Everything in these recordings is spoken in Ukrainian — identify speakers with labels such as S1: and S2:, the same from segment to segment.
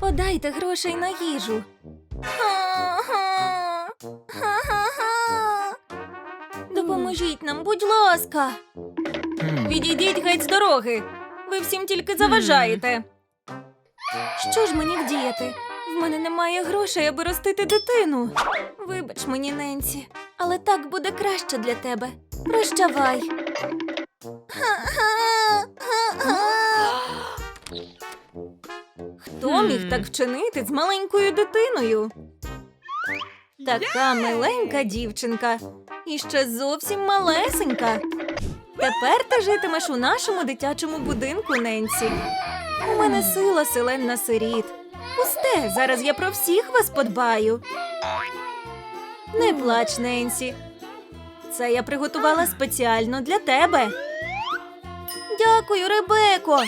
S1: Подайте грошей на їжу. Допоможіть нам, будь ласка. Відійдіть геть з дороги. Ви всім тільки заважаєте. Що ж мені вдіяти? В мене немає грошей, аби ростити дитину. Вибач мені, Ненсі, але так буде краще для тебе. Прощавай. Хто міг так вчинити з маленькою дитиною? Така миленька дівчинка. І ще зовсім малесенька. Тепер ти житимеш у нашому дитячому будинку, Ненсі. У мене сила селен на сиріт. Пусте, зараз я про всіх вас подбаю. Не плач, Ненсі. Це я приготувала спеціально для тебе. Дякую, Ребеко.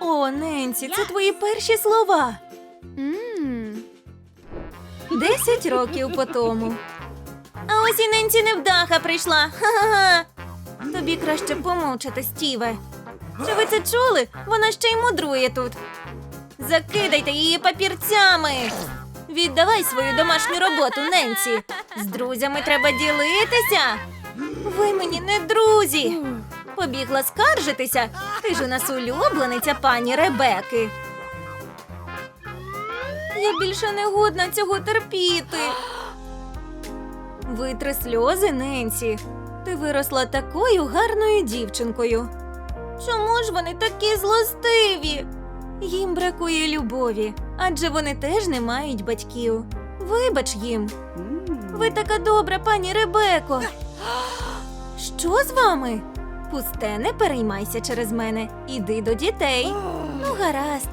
S1: О, Ненсі, це твої перші слова. Десять років по тому. А ось і Ненсі невдаха прийшла. Ха-ха-ха. Тобі краще помовчати, Стіве. Чи ви це чули? Вона ще й мудрує тут. Закидайте її папірцями. Віддавай свою домашню роботу, Ненсі. З друзями треба ділитися. Ви мені не друзі. Побігла скаржитися. Ти ж у нас улюблениця пані Ребеки. Я більше не годна цього терпіти. Витри сльози, Ненсі. Ти виросла такою гарною дівчинкою. Чому ж вони такі злостиві? Їм бракує любові, адже вони теж не мають батьків. Вибач їм. Ви така добра, пані Ребеко. Що з вами? Пусте, не переймайся через мене. Іди до дітей. Ну, гаразд.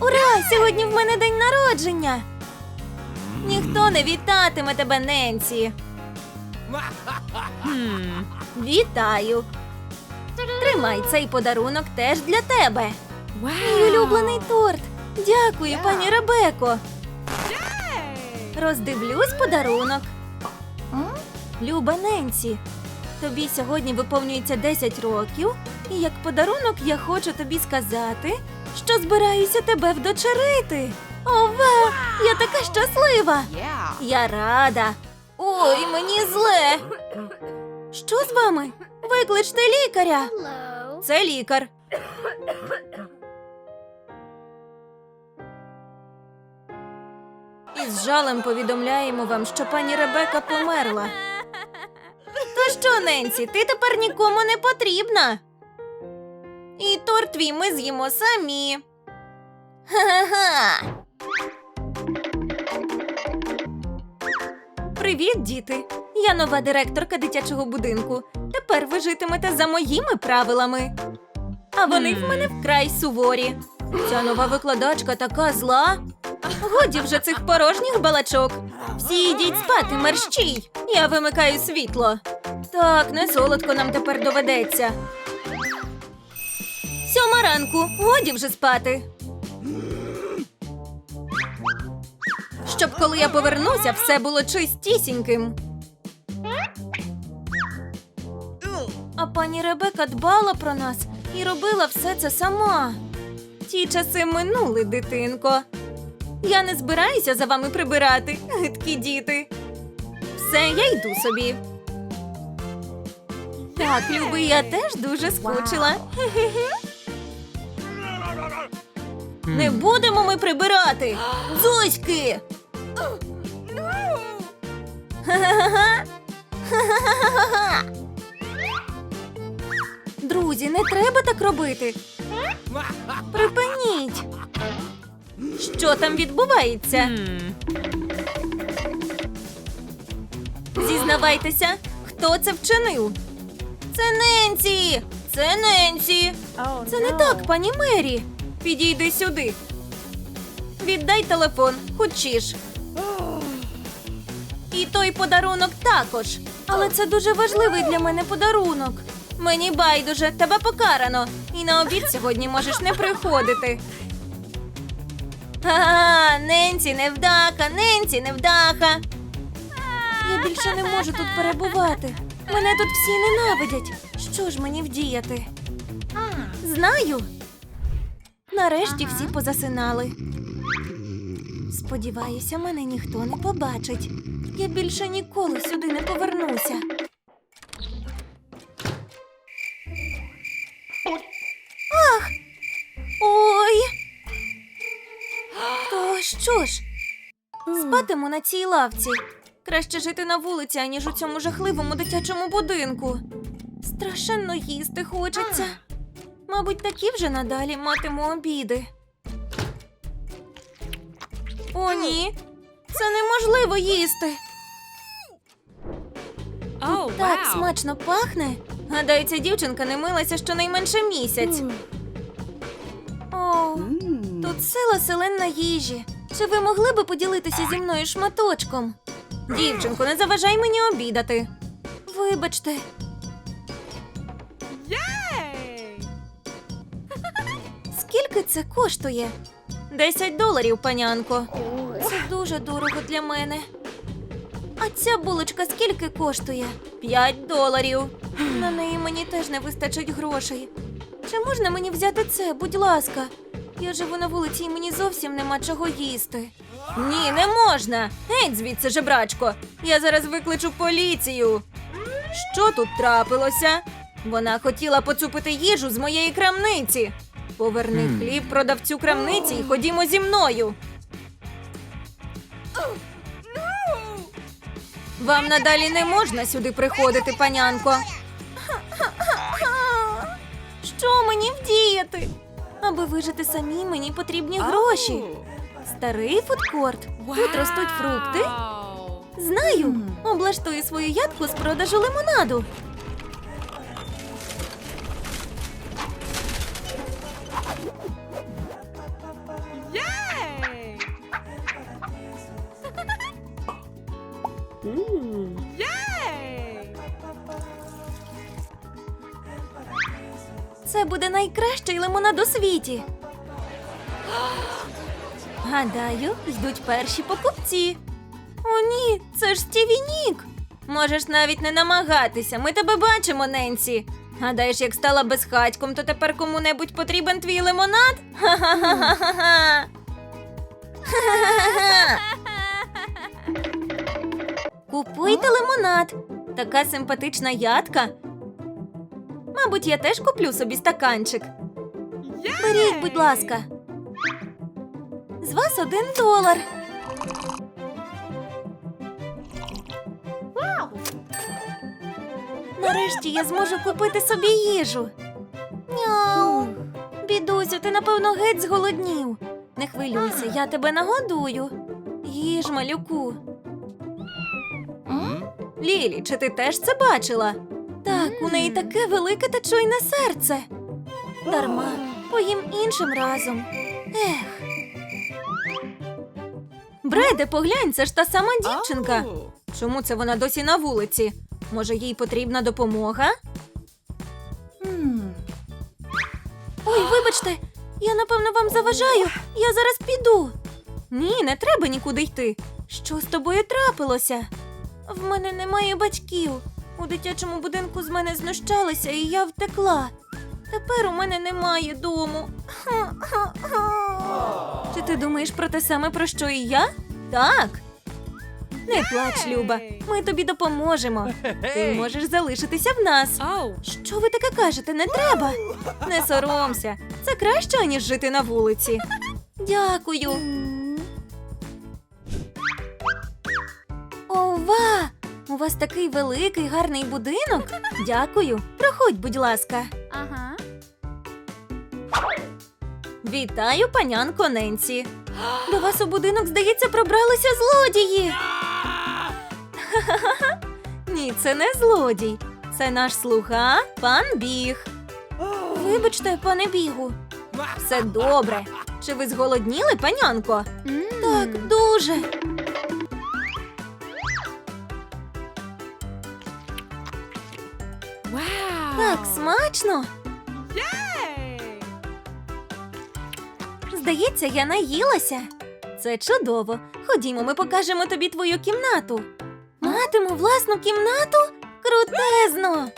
S1: Ура! Сьогодні в мене день народження. Ніхто не вітатиме тебе, Ненсі. Вітаю. Тримай цей подарунок теж для тебе. Мій улюблений торт. Дякую, пані Ребеко. Роздивлюсь подарунок. Люба Ненсі, тобі сьогодні виповнюється 10 років, і як подарунок я хочу тобі сказати, що збираюся тебе вдочерити. Ова! Я така щаслива! Я рада. Ой, мені зле. Що з вами? Викличте лікаря. Це лікар. Із жалем повідомляємо вам, що пані Ребека померла. Що, Ненсі, ти тепер нікому не потрібна. І торт твій ми з'їмо самі. Ха-ха-ха. Привіт, діти! Я нова директорка дитячого будинку. Тепер ви житимете за моїми правилами. А вони в мене вкрай суворі. Ця нова викладачка така зла. Годі вже цих порожніх балачок. Всі йдіть спати, мерщій. Я вимикаю світло. Так, не солодко нам тепер доведеться. Сьома ранку, годі вже спати. Щоб коли я повернуся, все було чистісіньким. А пані Ребека дбала про нас і робила все це сама. Ті часи минули, дитинко. Я не збираюся за вами прибирати, гидкі діти. Все, я йду собі. Так, любий, я теж дуже скучила. Не будемо ми прибирати. Зоськи! Друзі, не треба так робити. Припиніть. Що там відбувається? Зізнавайтеся, хто це вчинив? Це Ненсі! Це Ненсі! Це не так, пані Мері. Підійди сюди. Віддай телефон, хочеш. І той подарунок також. Але це дуже важливий для мене подарунок. Мені байдуже, тебе покарано. І на обід сьогодні можеш не приходити. Ага, Ненсі невдаха, Ненсі невдаха. Я більше не можу тут перебувати. Мене тут всі ненавидять. Що ж мені вдіяти? Знаю. Нарешті всі позасинали. Сподіваюся, мене ніхто не побачить. Я більше ніколи сюди не повернуся. Ах! Ой! То що ж? Спатиму на цій лавці. Краще жити на вулиці, аніж у цьому жахливому дитячому будинку. Страшенно їсти хочеться. Мабуть, такі вже надалі матиму обіди. О, ні. Це неможливо їсти.
S2: Oh,
S1: Так
S2: wow.
S1: смачно пахне. Гадаю, ця дівчинка не милася щонайменше місяць. О, тут сила селена їжі. Чи ви могли би поділитися зі мною шматочком? Дівчинко, не заважай мені обідати. Вибачте, скільки це коштує? Десять доларів, панянко. Це дуже дорого для мене. А ця булочка скільки коштує? П'ять доларів. На неї мені теж не вистачить грошей. Чи можна мені взяти це, будь ласка? Я живу на вулиці і мені зовсім нема чого їсти. Ні, не можна. Геть звідси, жебрачко. Я зараз викличу поліцію. Що тут трапилося? Вона хотіла поцупити їжу з моєї крамниці. Поверни хліб продавцю крамниці і ходімо зі мною. Вам надалі не можна сюди приходити, панянко. Що мені вдіяти? Аби вижити самі, мені потрібні гроші. Старий фудкорт. Тут ростуть фрукти. Знаю. Облаштую свою ядку з продажу лимонаду.
S2: Yay! Yay!
S1: Це буде найкращий лимонад у світі. Гадаю, йдуть перші покупці. О, ні, це ж Стіві Нік. Можеш навіть не намагатися. Ми тебе бачимо, Ненсі. Гадаєш, як стала безхатьком, то тепер кому-небудь потрібен твій лимонад? Ха-ха-ха-ха-ха. Ха-ха-ха-ха. Купуйте лимонад. Така симпатична ядка. Мабуть, я теж куплю собі стаканчик. Беріть, будь ласка. З вас один долар. Нарешті я зможу купити собі їжу. Няу. Бідусю, ти напевно геть зголоднів. Не хвилюйся, я тебе нагодую. Їж, малюку. Лілі, чи ти теж це бачила? Так, у неї таке велике та чуйне серце. Дарма, поїм іншим разом. Ех. Бреде, поглянь, це ж та сама дівчинка. Чому це вона досі на вулиці? Може, їй потрібна допомога? Ой, вибачте, я напевно вам заважаю. Я зараз піду. Ні, не треба нікуди йти. Що з тобою трапилося? В мене немає батьків. У дитячому будинку з мене знущалися, і я втекла. Тепер у мене немає дому. Чи ти думаєш про те саме, про що і я? Так. Не плач, Люба. Ми тобі допоможемо. Ти можеш залишитися в нас. Що ви таке кажете? Не треба. Не соромся. Це краще, ніж жити на вулиці. Дякую. Ова! У вас такий великий гарний будинок. Дякую. Проходь, будь ласка.
S2: Uh-huh.
S1: Вітаю, панянко Ненсі. До вас у будинок, здається, пробралися злодії. Ні, це не злодій. Це наш слуга, пан Біг. Вибачте, пане бігу. Все добре. Чи ви зголодніли, панянко? Так, дуже. Так, смачно. Здається, я наїлася. Це чудово. Ходімо, ми покажемо тобі твою кімнату. Матиму власну кімнату? Крутезно.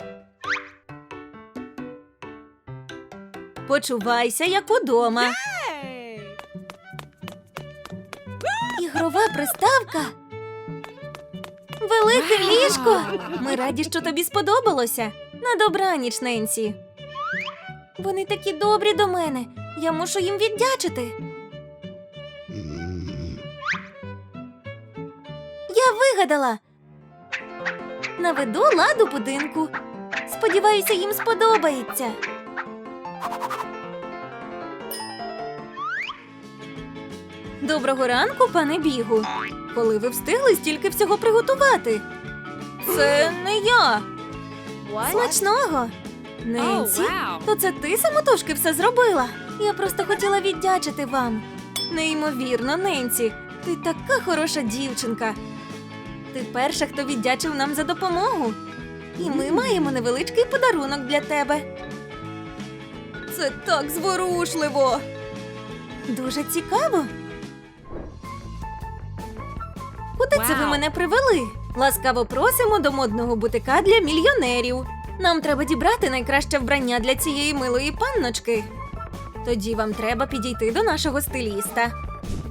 S1: Почувайся як удома. Ігрова приставка. Велике ліжко. Ми раді, що тобі сподобалося. На добраніч, Ненсі. Вони такі добрі до мене. Я мушу їм віддячити. Я вигадала. Наведу ладу будинку. Сподіваюся, їм сподобається. Доброго ранку, пане бігу. Коли ви встигли стільки всього приготувати? Це не я. Смачного. Ненсі,
S2: Oh, wow.
S1: то це ти самотужки все зробила. Я просто хотіла віддячити вам. Неймовірно, Ненсі, ти така хороша дівчинка. Ти перша, хто віддячив нам за допомогу. І ми маємо невеличкий подарунок для тебе. Це так зворушливо. Дуже цікаво. Куди це ви мене привели? Ласкаво просимо до модного бутика для мільйонерів. Нам треба дібрати найкраще вбрання для цієї милої панночки. Тоді вам треба підійти до нашого стиліста.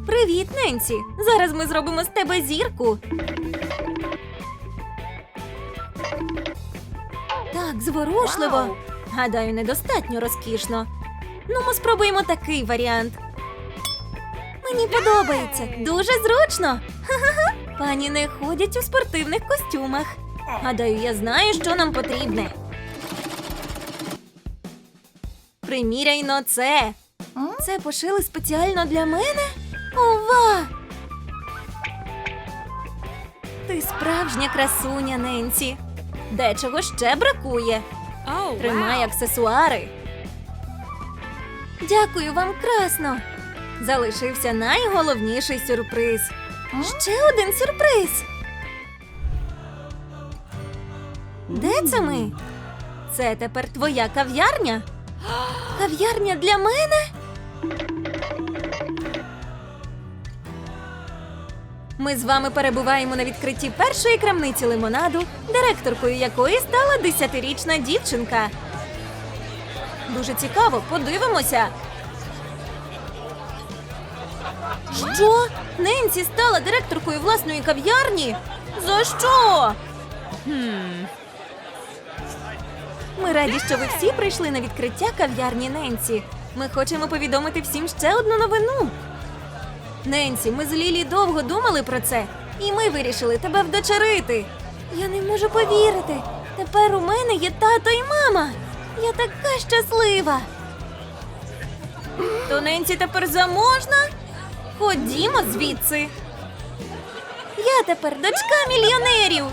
S1: Привіт, Ненсі! Зараз ми зробимо з тебе зірку. Так, зворушливо.
S2: Вау.
S1: Гадаю, недостатньо розкішно. Ну, ми спробуємо такий варіант. Мені подобається. Дуже зручно. Ха-ха-ха. Пані не ходять у спортивних костюмах. Гадаю, я знаю, що нам потрібне. Приміряйно це. Це пошили спеціально для мене? Ова! Ти справжня красуня, Ненсі. Дечого ще бракує.
S2: Oh,
S1: Тримай
S2: wow.
S1: аксесуари. Дякую вам красно. Залишився найголовніший сюрприз. Ще один сюрприз. Де це ми? Це тепер твоя кав'ярня? Кав'ярня для мене? Ми з вами перебуваємо на відкритті першої крамниці лимонаду, директоркою якої стала десятирічна дівчинка. Дуже цікаво, подивимося. Що? Ненсі стала директоркою власної кав'ярні? За що?
S2: Hmm.
S1: Ми раді, що ви всі прийшли на відкриття кав'ярні Ненсі. Ми хочемо повідомити всім ще одну новину. Ненсі, ми з Лілі довго думали про це, і ми вирішили тебе вдочерити. Я не можу повірити. Тепер у мене є тато і мама. Я така щаслива. То Ненсі тепер заможна? Ходімо звідси. Я тепер дочка мільйонерів.